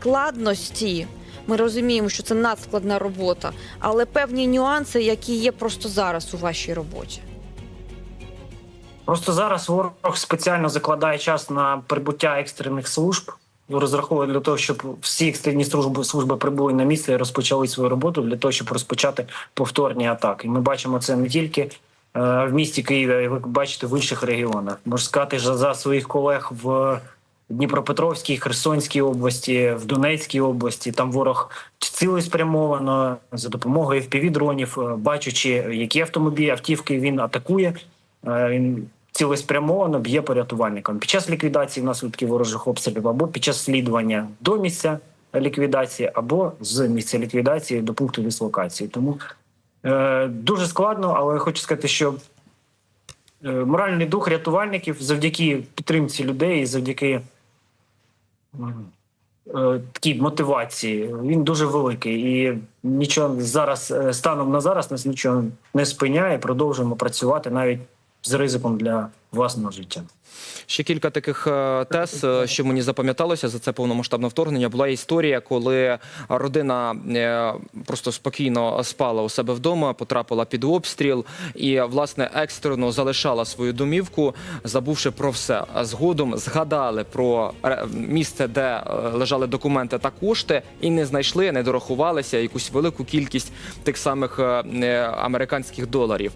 складності. Ми розуміємо, що це надскладна робота, але певні нюанси, які є просто зараз у вашій роботі. Просто зараз ворог спеціально закладає час на прибуття екстрених служб. Розраховує для того, щоб всі екстрені служби служби прибули на місце і розпочали свою роботу для того, щоб розпочати повторні атаки. Ми бачимо це не тільки е, в місті Києві, а ви бачите в інших регіонах. Можу сказати, що за своїх колег в Дніпропетровській, Херсонській області, в Донецькій області. Там ворог цілеспрямовано за допомогою FPV-дронів, е, бачачи, які автомобілі, автівки він атакує. е, Він цілеспрямовано б'є по рятувальникам під час ліквідації наслідків ворожих обстрілів або під час слідування до місця ліквідації, або з місця ліквідації до пункту дислокації. Тому е, дуже складно, але хочу сказати, що е, моральний дух рятувальників завдяки підтримці людей, завдяки такій мотивації, він дуже великий. І нічого зараз е, станом на зараз нас нічого не спиняє. Продовжуємо працювати навіть з ризиком для власного життя. Ще кілька таких е, тез, е, що мені запам'яталося за це повномасштабне вторгнення. Була історія, коли родина е, просто спокійно спала у себе вдома, потрапила під обстріл і власне екстрено залишала свою домівку, забувши про все. Згодом згадали про місце, де лежали документи та кошти, і не знайшли, не дорахувалися якусь велику кількість тих самих американських доларів.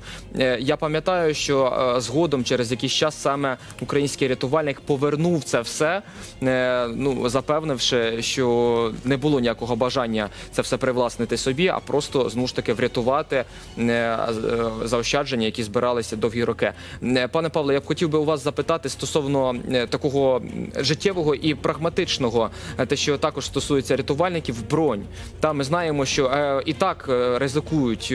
Я пам'ятаю, що згодом через якийсь час саме український рятувальник повернув це все, е, ну запевнивши, що не було ніякого бажання це все привласнити собі, а просто знову ж таки врятувати е, е, заощадження, які збиралися довгі роки. Пане Павле, я б хотів би у вас запитати стосовно такого життєвого і прагматичного, те, що також стосується рятувальників, бронь. Та ми знаємо, що і так ризикують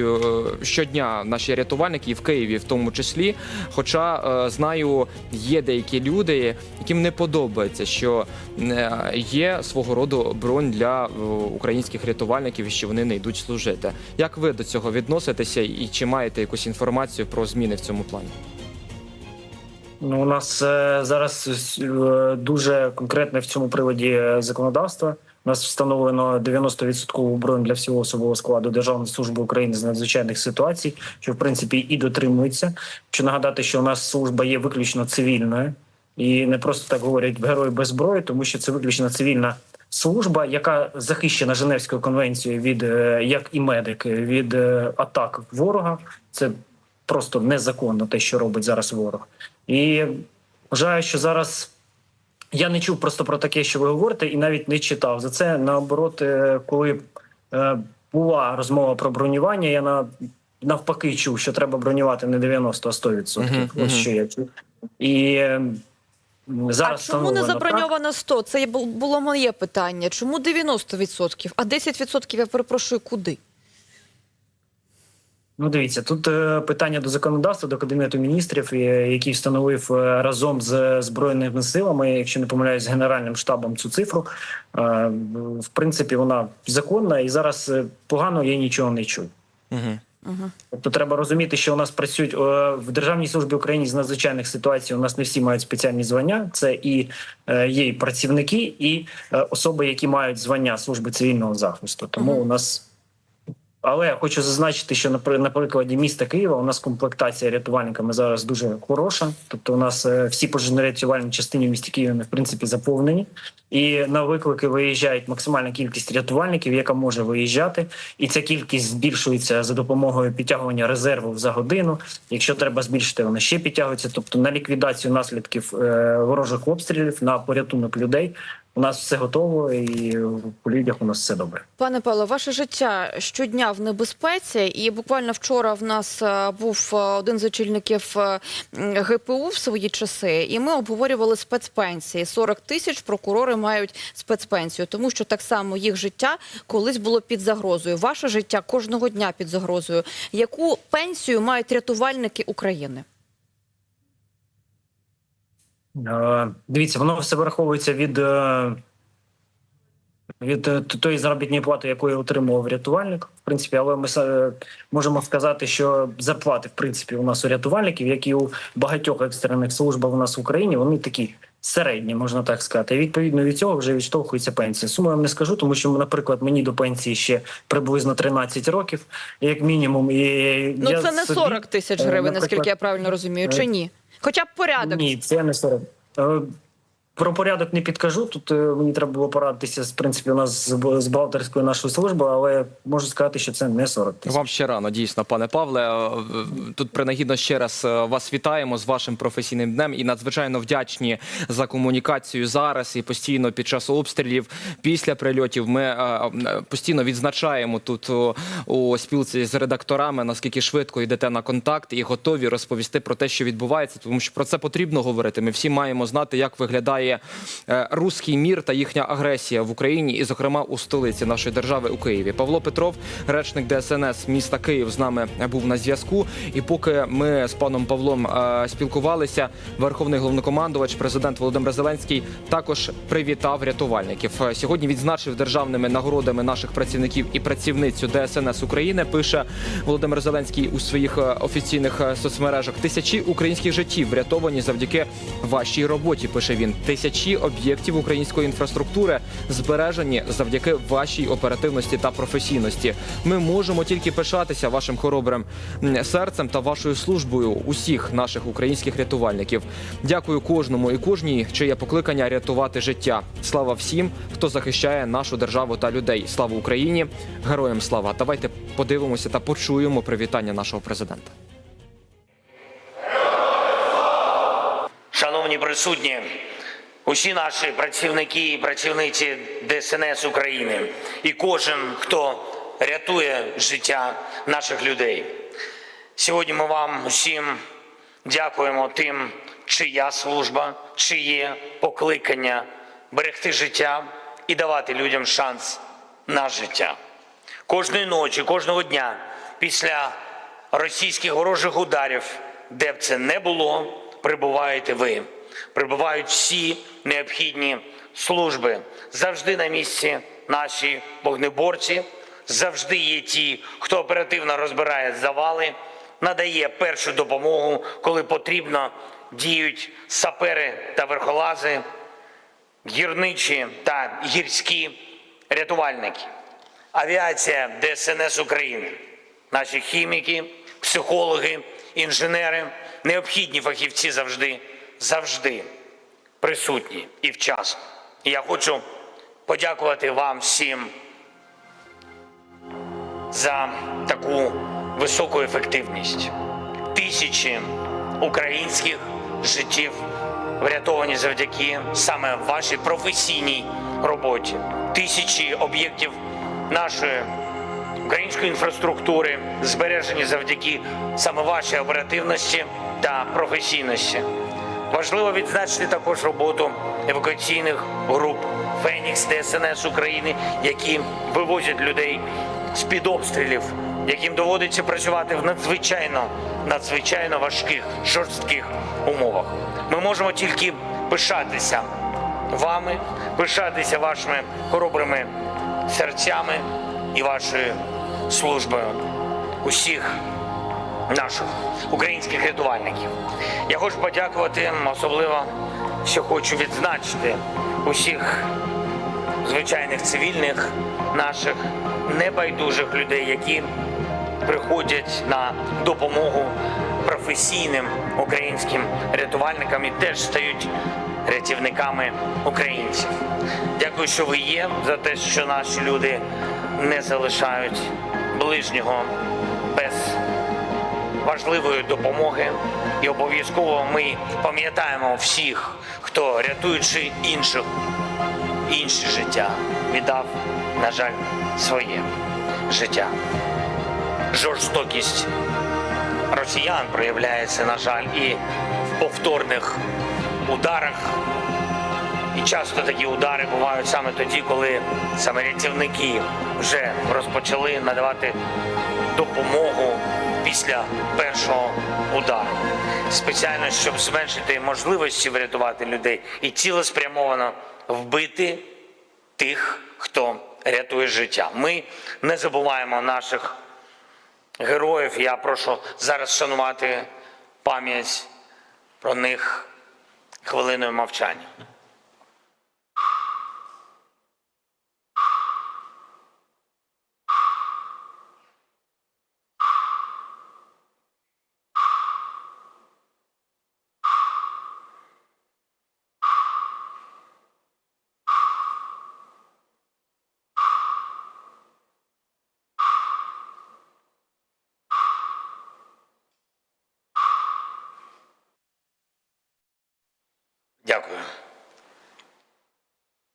щодня наші рятувальники і в Києві, в тому числі. Хоча знаю, є деякі люди, яким не подобається, що е, є свого роду бронь для е, українських рятувальників, що вони не йдуть служити. Як ви до цього відноситеся, і чи маєте якусь інформацію про зміни в цьому плані? Ну, у нас е, зараз дуже конкретне в цьому приводі законодавство. Нас встановлено 90% бронь для всього особового складу Державної служби України з надзвичайних ситуацій, що в принципі і дотримується. Хочу нагадати, що у нас служба є виключно цивільною, і не просто так говорять герої без зброї, тому що це виключно цивільна служба, яка захищена Женевською конвенцією від е, як і медики від е, атак ворога. Це просто незаконно те, що робить зараз ворог. І вважаю, що зараз я не чув просто про таке, що ви говорите, і навіть не читав. За це наоборот, е, коли е, була розмова про бронювання, я на навпаки чув, що треба бронювати не 90, а 100%. Мгм, Ось мгм. що я чув. І е, зараз а чому не заброньовано 100? Це було моє питання. Чому 90%? А 10% я перепрошую, куди? Ну, дивіться, тут е, питання до законодавства, до кабінету міністрів, е, який встановив е, разом з збройними силами, якщо не помиляюсь, з генеральним штабом цю цифру. Е, в принципі, вона законна, і зараз е, погано я нічого не чую. Угу. Угу. Тобто треба розуміти, що у нас працюють в державній службі України з надзвичайних ситуацій. У нас не всі мають спеціальні звання. Це і є і працівники, і особи, які мають звання служби цивільного захисту. Тому Мгм. у нас. Але я хочу зазначити, що на при- прикладі міста Києва у нас комплектація рятувальниками зараз дуже хороша. Тобто, у нас е, всі пожежно-рятувальні частини в місті Києва в принципі заповнені, і на виклики виїжджають максимальна кількість рятувальників, яка може виїжджати, і ця кількість збільшується за допомогою підтягування резерву за годину. Якщо треба збільшити, вона ще підтягується. Тобто на ліквідацію наслідків е, ворожих обстрілів, на порятунок людей. У нас все готово, і по людях у нас все добре. Пане Павло, ваше життя щодня в небезпеці, і буквально вчора в нас е, був е, один з очільників е, ГПУ в свої часи, і ми обговорювали спецпенсії. 40 тисяч прокурори мають спецпенсію, тому що так само їх життя колись було під загрозою. Ваше життя кожного дня під загрозою. Яку пенсію мають рятувальники України? Е, Дивіться, воно все враховується від, е, від е, тої заробітної плати, яку отримував рятувальник. В принципі, але ми можемо сказати, що зарплати, в принципі, у нас у рятувальників, як і у багатьох екстрених службах у нас в Україні, вони такі середнє, можна так сказати. І відповідно від цього вже відштовхується пенсія. Суму я вам не скажу, тому що, наприклад, мені до пенсії ще приблизно 13 років, як мінімум. І Ну я це не собі, 40 тисяч е, гривень, наприклад, наскільки я правильно розумію, е, чи ні? Хоча б порядок. Ні, це не 40. Про порядок не підкажу. Тут е, мені треба було порадитися з принципі у нас з, бу- з бухгалтерською нашою службою, але можу сказати, що це не 40 тисяч. Вам ще рано, дійсно, пане Павле. Е, Тут принагідно ще раз е, вас вітаємо з вашим професійним днем і надзвичайно вдячні за комунікацію зараз і постійно під час обстрілів, після прильотів. Ми постійно відзначаємо тут у спілці з редакторами, наскільки швидко йдете на контакт і готові розповісти про те, що відбувається, тому що про це потрібно говорити. Ми всі маємо знати, як виглядає е, руський мір та їхня агресія в Україні, і, зокрема, у столиці нашої держави у Києві. Павло Петров, речник ДСНС міста Київ, з нами був на зв'язку. І поки ми з паном Павлом е, спілкувалися, верховний головнокомандувач, президент Володимир Зеленський, також привітав рятувальників. Е, Сьогодні відзначив державними нагородами наших працівників і працівницю ДСНС України. Пише Володимир Зеленський у своїх офіційних соцмережах. Тисячі українських життів врятовані завдяки вашій роботі. Пише він. Тисячі об'єктів української інфраструктури збережені завдяки вашій оперативності та професійності. Ми можемо тільки пишатися вашим хоробрим серцем та вашою службою усіх наших українських рятувальників. Дякую кожному і кожній, чиє покликання рятувати життя. Слава всім, хто захищає нашу державу та людей. Слава Україні! Героям слава! Давайте подивимося та почуємо привітання нашого президента. Шановні присутні, усі наші працівники і працівниці ДСНС України і кожен, хто рятує життя наших людей. Сьогодні ми вам усім дякуємо тим, чия служба, чиє покликання берегти життя і давати людям шанс на життя. Кожної ночі, кожного дня після російських ворожих ударів, де б це не було, прибуваєте ви. Прибувають всі необхідні служби. Завжди на місці наші вогнеборці, завжди є ті, хто оперативно розбирає завали, надає першу допомогу, коли потрібно, діють сапери та верхолази, гірничі та гірські рятувальники. Авіація ДСНС України, наші хіміки, психологи, інженери, необхідні фахівці завжди, завжди присутні і вчасно. І я хочу подякувати вам всім за таку високу ефективність. Тисячі українських життів врятовані завдяки саме вашій професійній роботі. Тисячі об'єктів нашої української інфраструктури збережені завдяки саме вашій оперативності та професійності. Важливо відзначити також роботу евакуаційних груп Фенікс ДСНС України, які вивозять людей з під обстрілів, яким доводиться працювати в надзвичайно надзвичайно важких жорстких умовах. Ми можемо тільки пишатися вами, пишатися вашими хоробрими серцями і вашою службою усіх наших українських рятувальників. Я хочу подякувати особливо, що хочу відзначити усіх звичайних цивільних наших небайдужих людей, які приходять на допомогу професійним українським рятувальникам і теж стають рятівниками українців. Дякую, що ви є, за те, що наші люди не залишають ближнього без важливої допомоги. І обов'язково ми пам'ятаємо всіх, хто рятуючи інших, інші життя, віддав, на жаль, своє життя. Жорстокість росіян проявляється, на жаль, і в повторних ударах. І часто такі удари бувають саме тоді, коли саме рятівники вже розпочали надавати допомогу після першого удару. Спеціально, щоб зменшити можливості врятувати людей і цілеспрямовано вбити тих, хто рятує життя. Ми не забуваємо наших героїв. Я прошу зараз шанувати пам'ять про них хвилиною мовчання. Дякую.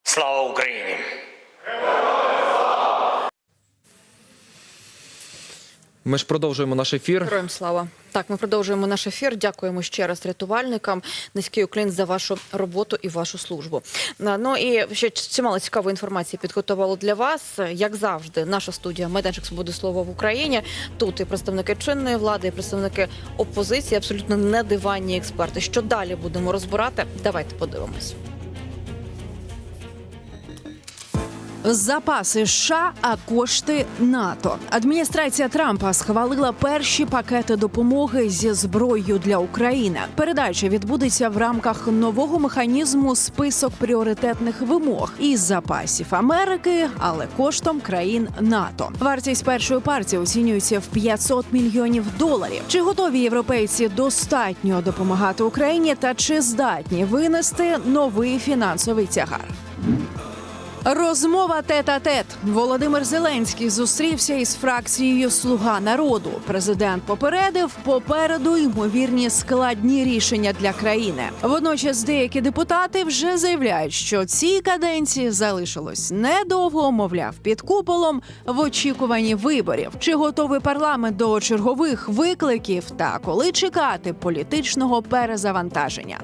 Слава Україні! Ми ж продовжуємо наш ефір. Героям слава. Так, ми продовжуємо наш ефір. Дякуємо ще раз рятувальникам. Низький уклін за вашу роботу і вашу службу. Ну і ще чимало цікавої інформації підготували для вас. Як завжди, наша студія майданчик свободи слова в Україні. Тут і представники чинної влади, і представники опозиції, абсолютно не диванні експерти. Що далі будемо розбирати? Давайте подивимось. Запаси США, а кошти НАТО. Адміністрація Трампа схвалила перші пакети допомоги зі зброєю для України. Передача відбудеться в рамках нового механізму список пріоритетних вимог із запасів Америки, але коштом країн НАТО. Вартість першої партії оцінюється в 500 мільйонів доларів. Чи готові європейці достатньо допомагати Україні та чи здатні винести новий фінансовий тягар? Розмова тет-а-тет. Володимир Зеленський зустрівся із фракцією Слуга народу. Президент попередив попереду ймовірні складні рішення для країни. Водночас деякі депутати вже заявляють, що цій каденції залишилось недовго, мовляв, під куполом в очікуванні виборів. Чи готовий парламент до чергових викликів та коли чекати політичного перезавантаження?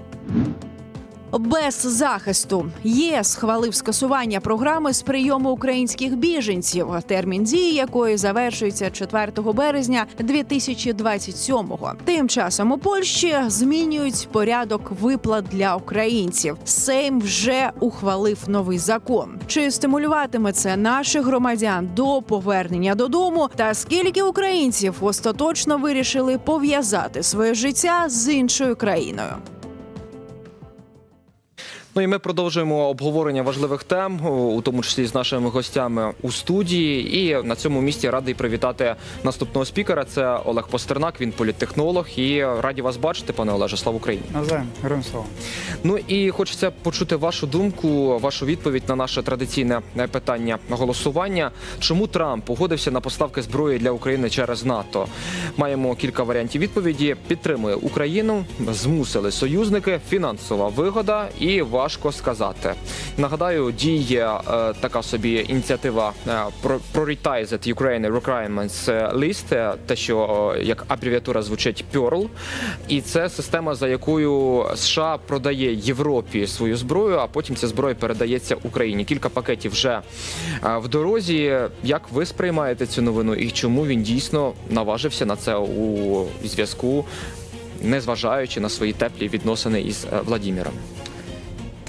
Без захисту ЄС схвалив скасування програми з прийому українських біженців, термін дії якої завершується 4 березня 2027-го. Тим часом у Польщі змінюють порядок виплат для українців. Сейм вже ухвалив новий закон. Чи стимулюватиме це наших громадян до повернення додому? Та скільки українців остаточно вирішили пов'язати своє життя з іншою країною? Ну і ми продовжуємо обговорення важливих тем, у тому числі з нашими гостями у студії. І на цьому місці радий привітати наступного спікера. Це Олег Постернак. Він політтехнолог. І раді вас бачити, пане Олеже. Слава Україні! Навзаєм, героям слава. Ну і хочеться почути вашу думку, вашу відповідь на наше традиційне е, питання голосування. Чому Трамп погодився на поставки зброї для України через НАТО? Маємо кілька варіантів відповіді. Підтримує Україну, змусили союзники, фінансова вигода і важко сказати. Нагадаю, діє е, така собі ініціатива е, Prioritized Ukraine Requirements List, е, те, що як абревіатура звучить PEARL. І це система, за якою США продає Європі свою зброю, а потім ця зброя передається Україні. Кілька пакетів вже в дорозі. Як ви сприймаєте цю новину і чому він дійсно наважився на це у зв'язку, незважаючи на свої теплі відносини із Владіміром?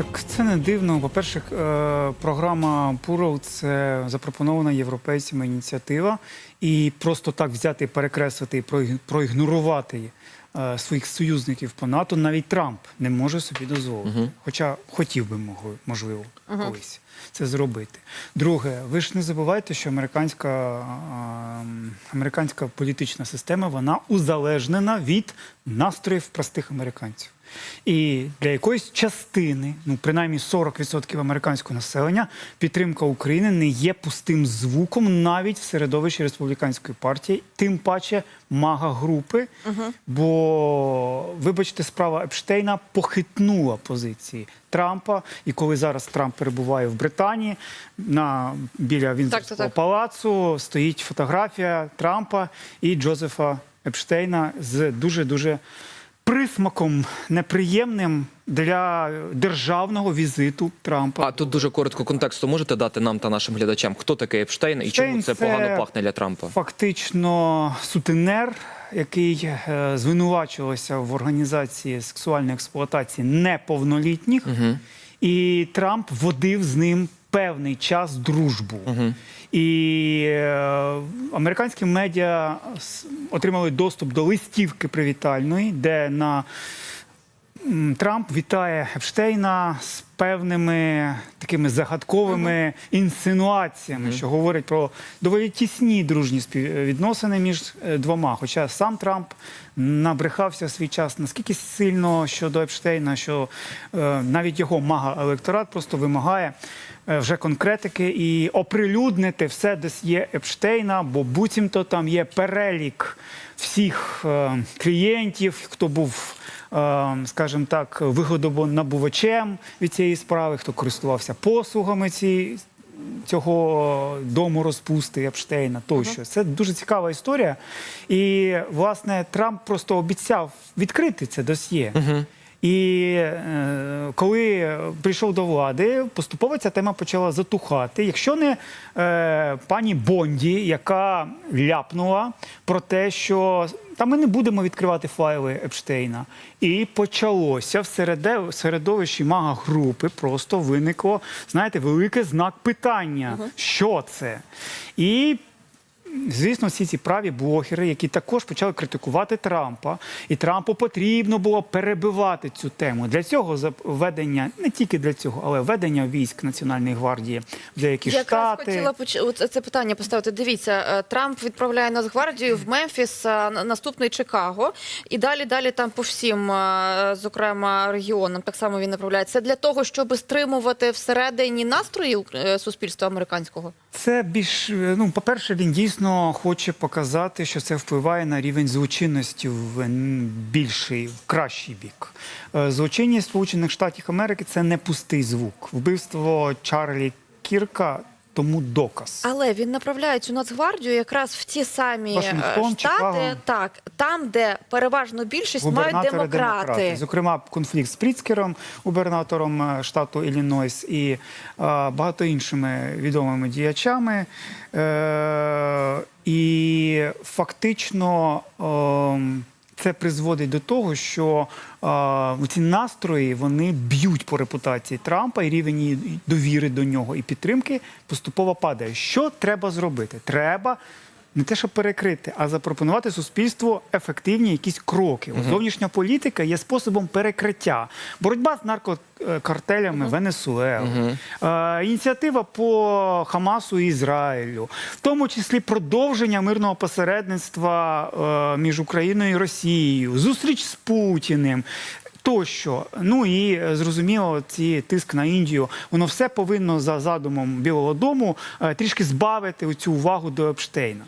Так це не дивно. По-перше, е, програма Пуров це запропонована європейцями ініціатива, і просто так взяти, перекреслити і проігнорувати е, своїх союзників по НАТО навіть Трамп не може собі дозволити. Хоча хотів би можливо колись це зробити. Друге, ви ж не забувайте, що американська, е, американська політична система вона узалежнена від настроїв простих американців. І для якоїсь частини, ну принаймні 40% американського населення, підтримка України не є пустим звуком навіть в середовищі республіканської партії, тим паче мага групи. Бо, вибачте, справа Епштейна похитнула позиції Трампа. І коли зараз Трамп перебуває в Британії на біля Вінзорського так. палацу, стоїть фотографія Трампа і Джозефа Епштейна з дуже дуже присмаком неприємним для державного візиту Трампа. А тут дуже коротко контексту можете дати нам та нашим глядачам, хто такий Епштейн і чому це це погано пахне для Трампа? Фактично сутенер, який е, звинувачувався в організації сексуальної експлуатації неповнолітніх, і Трамп водив з ним певний час дружбу. І е, американські медіа отримали доступ до листівки привітальної, де на Трамп вітає Епштейна з певними такими загадковими інсинуаціями, що говорять про доволі тісні дружні співвідносини між е, двома. Хоча сам Трамп набрехався в свій час наскільки сильно щодо Епштейна, що е, навіть його мага-електорат просто вимагає е, вже конкретики і оприлюднити все, десь є Епштейна, бо буцімто там є перелік всіх е, клієнтів, хто був, е, скажімо так, вигодобонабувачем від цієї справи, хто користувався послугами цієї. Цього дому розпусти Епштейна тощо. Це дуже цікава історія. І, власне, Трамп просто обіцяв відкрити це досьє. І е, коли прийшов до влади, поступово ця тема почала затухати. Якщо не е, пані Бонді, яка ляпнула про те, що та ми не будемо відкривати файли Епштейна. І почалося в в середовищі мага групи просто виникло, знаєте, великий знак питання, що це. І Звісно, всі ці праві блогери, які також почали критикувати Трампа, і Трампу потрібно було перебивати цю тему. Для цього введення, не тільки для цього, але введення військ Національної гвардії в деякі Я якраз штати. хотіла поч- це питання поставити. Дивіться, е, Трамп відправляє Нацгвардію в Мемфіс, на- наступний Чикаго, і далі далі там по всім, е, зокрема регіонам, так само він направляє. Це для того, щоб стримувати всередині настрої е, суспільства американського. Це більш е, ну, по-перше, він дійсно хоче показати, що це впливає на рівень злочинності в більший, в кращий бік. Е, Злочинність Сполучених Штатів Америки це не пустий звук. Вбивство Чарлі Кірка тому доказ. Але він направляє цю Нацгвардію якраз в ті самі е, Вашингтон, штати, Чикаго. так там, де переважну більшість мають Губернатори демократи. Зокрема, конфлікт з Пріцкером, губернатором е, штату Іллінойс, і е, багато іншими відомими діячами. Е, і фактично е, це призводить до того, що е, ці настрої вони б'ють по репутації Трампа і рівень довіри до нього і підтримки поступово падає. Що треба зробити? Треба не те, щоб перекрити, а запропонувати суспільству ефективні якісь кроки. От Зовнішня політика є способом перекриття. Боротьба з наркокартелями Венесуели, е, ініціатива по Хамасу і Ізраїлю, в тому числі продовження мирного посередництва е, між Україною і Росією, зустріч з Путіним. Тощо, ну і е, зрозуміло, ці тиск на Індію, воно все повинно за задумом Білого Дому е, трішки збавити цю увагу до Епштейна.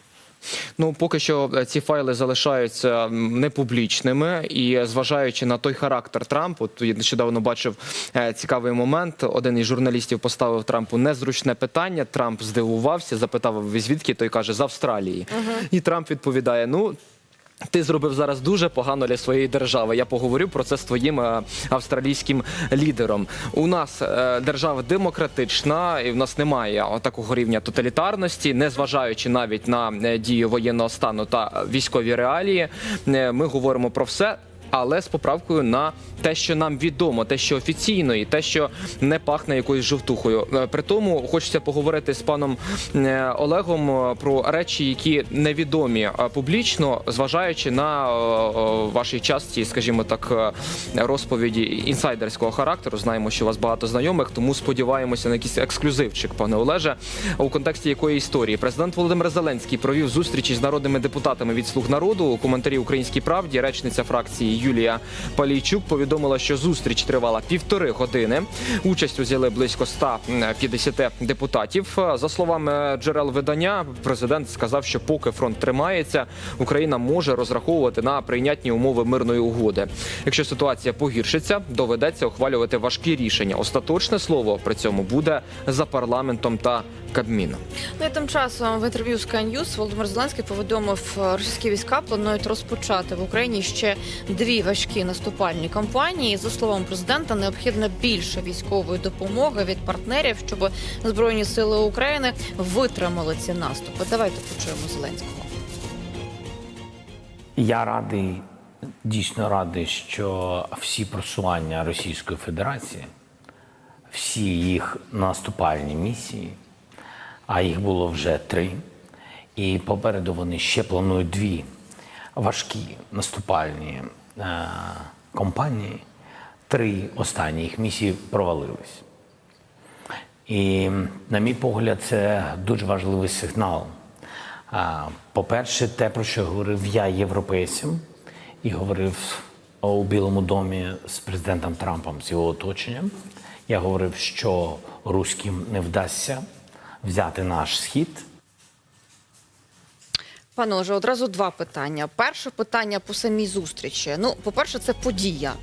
Ну, поки що е, ці файли залишаються непублічними, і зважаючи на той характер Трампу, то я нещодавно бачив е, цікавий момент. Один із журналістів поставив Трампу незручне питання. Трамп здивувався, запитав звідки той каже з Австралії. І Трамп відповідає: Ну. Ти зробив зараз дуже погано для своєї держави. Я поговорю про це з твоїм е, австралійським лідером. У нас е, держава демократична, і в нас немає такого рівня тоталітарності, незважаючи навіть на е, дію воєнного стану та військові реалії. Ми говоримо про все. Але з поправкою на те, що нам відомо, те, що офіційно, і те, що не пахне якоюсь жовтухою. Е, При тому хочеться поговорити з паном е, Олегом е, про речі, які невідомі публічно, зважаючи на вашій часті, скажімо так, розповіді інсайдерського характеру. Знаємо, що у вас багато знайомих, тому сподіваємося на якийсь ексклюзивчик, пане Олеже. У контексті якої історії президент Володимир Зеленський провів зустрічі з народними депутатами від слуг народу. У коментарі Українській правді речниця фракції Юлія Палійчук повідомила, що зустріч тривала півтори години. Участь узяли близько 150 депутатів. За словами джерел видання, президент сказав, що поки фронт тримається, Україна може розраховувати на прийнятні умови мирної угоди. Якщо ситуація погіршиться, доведеться ухвалювати важкі рішення. Остаточне слово при цьому буде за парламентом та Кабміном. Ну і тим часом в інтерв'ю з News Володимир Зеленський повідомив, російські війська планують розпочати в Україні ще дві важкі наступальні кампанії. За словами президента, необхідно більше військової допомоги від партнерів, щоб збройні сили України витримали ці наступи. Давайте почуємо Зеленського. Я радий, дійсно радий, що всі просування Російської Федерації, всі їх наступальні місії, а їх було вже три, і попереду вони ще планують дві важкі наступальні компанії, три останні їх місії провалились. І, на мій погляд, це дуже важливий сигнал. По-перше, те, про що говорив я європейцям, і говорив у Білому домі з президентом Трампом, з його оточенням. Я говорив, що руським не вдасться взяти наш схід. Пане Олеже, одразу два питання. Перше питання по самій зустрічі. Ну, по-перше, це подія,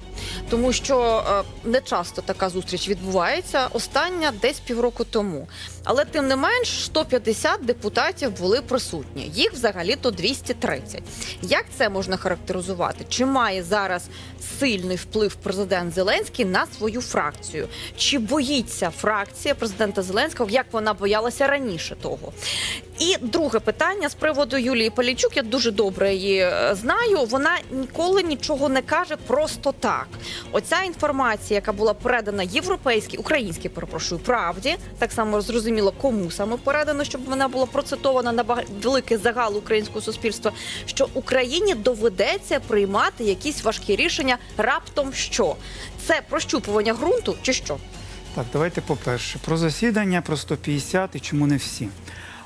тому що е, не часто така зустріч відбувається. Остання десь півроку тому. Але тим не менш, 150 депутатів були присутні. Їх взагалі то 230. Як це можна характеризувати? Чи має зараз сильний вплив президент Зеленський на свою фракцію? Чи боїться фракція президента Зеленського, як вона боялася раніше того? І друге питання з приводу Юлії Полічук. Я дуже добре її е, знаю. Вона ніколи нічого не каже просто так. Оця інформація, яка була передана європейській, українській, перепрошую, правді, так само зрозуміло, кому саме передано, щоб вона була процитована на великий загал українського суспільства. Що Україні доведеться приймати якісь важкі рішення раптом що це прощупування ґрунту чи що? Так, давайте по-перше, про засідання, про 150 і чому не всі.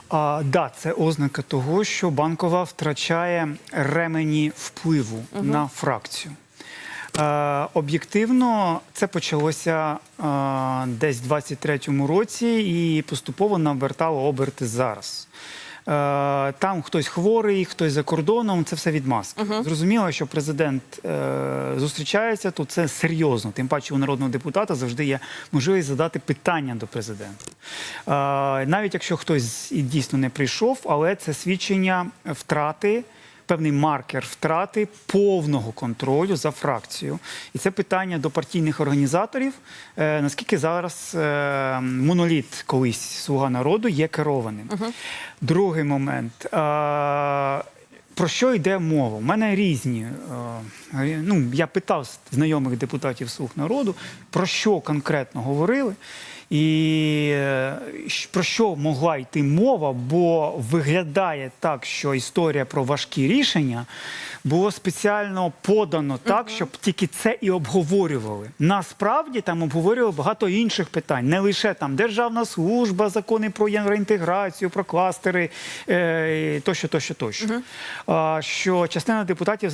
А, да, це ознака того, що банкова втрачає ремені впливу на фракцію. Е, об'єктивно, це почалося е, десь в 23-му році і поступово набертало оберти зараз. Е, Там хтось хворий, хтось за кордоном, це все відмазки. Зрозуміло, що президент е, зустрічається, то це серйозно. Тим паче у народного депутата завжди є можливість задати питання до президента. Е, Навіть якщо хтось і дійсно не прийшов, але це свідчення втрати. Певний маркер втрати повного контролю за фракцією, і це питання до партійних організаторів. Е, наскільки зараз е, моноліт колись слуга народу є керованим? Другий момент. Е, про що йде мова? У мене різні. е, Ну, я питав знайомих депутатів слуг народу, про що конкретно говорили, і е, про що могла йти мова, бо виглядає так, що історія про важкі рішення було спеціально подано так, щоб тільки це і обговорювали. Насправді там обговорювали багато інших питань, не лише там державна служба, закони про євроінтеграцію, про кластери, е, тощо, тощо, тощо. Що частина депутатів